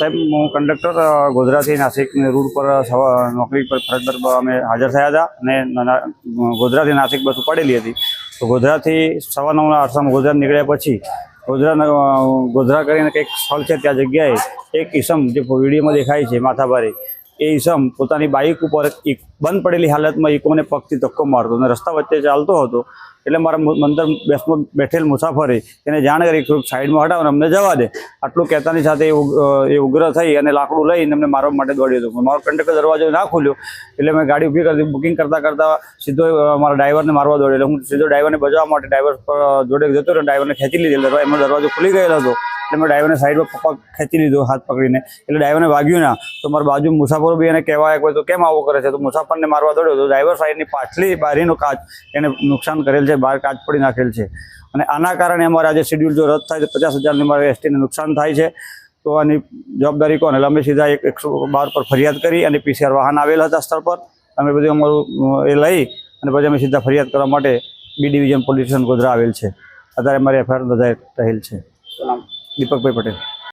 સાહેબ, હું conductor ગોધરાથી Nashik route પર નોકરી પર ફરજ પર અમે હાજર થયા હતા અને ગોધરાથી નાસિક બસ ઉપાડેલી હતી. તો ગોધરાથી સવા નવના અરસામાં ગોધરા નીકળ્યા પછી ગોધરા ગોધરા કરીને કંઈક સ્થળ છે ત્યાં જગ્યાએ એક ઈસમ જે વિડીયોમાં દેખાય છે માથાભારે. એ ઈસમ પોતાની બાઇક ઉપર બંધ પડેલી હાલતમાં ઇકોને પગથી ધક્કો મારતો અને રસ્તા વચ્ચે ચાલતો હતો, એટલે મારા મંદર બેસમાં બેઠેલ મુસાફરે એને જાણ કરી થોડુંક સાઈડમાં હટાવો અને અમને જવા દે. આટલું કહેતાની સાથે એ ઉગ- એ ઉગ્ર થઈ અને લાકડું લઈને અમને મારવા માટે દોડ્યો હતો. મારો કંડક્ટર દરવાજો ના ખોલ્યો, એટલે મેં ગાડી ઊભી કરી, બુકિંગ કરતાં કરતાં સીધો મારા ડ્રાઈવરને મારવા દોડ્યો. હું સીધો ડ્રાઈવરને બચાવવા માટે ડ્રાઈવર જોડે જતો રહ્યો ડ્રાઈવરને ખેંચી લીધેલો. એમનો દરવાજો ખુલી ગયેલો હતો. એટલે મેં ડ્રાઈવરને સાઈડમાં પગ ખેંચી લીધો, હાથ પકડીને. એટલે ડ્રાઈવરને વાગ્યું ના, તો મારા બાજુ મુસાફરો બી એને કહેવાય કોઈ તો કેમ આવું કરે છે? તો મુસાફરને મારવા દોડ્યો તો ડ્રાઈવર સાઈડની પાછલી બારીનો કાચ એને નુકસાન કરેલ છે, બહાર કાચ પડી નાખેલ છે. અને આના કારણે અમારે આજે શેડ્યુલ જો રદ થાય તો પચાસ હજારની મારે એસટીને નુકસાન થાય છે. તો આની જવાબદારી કોને અમે સીધા એક એકસો બાર પર ફરિયાદ કરી અને પીસીઆર વાહન આવેલા હતા સ્થળ પર. અમે બધું અમારું એ લઈ અને પછી અમે સીધા ફરિયાદ કરવા માટે B division police station Godhra આવેલ છે. અત્યારે અમારી એફઆઈઆર નોંધાઈ રહેલ છે. દીપકભાઈ પટેલ.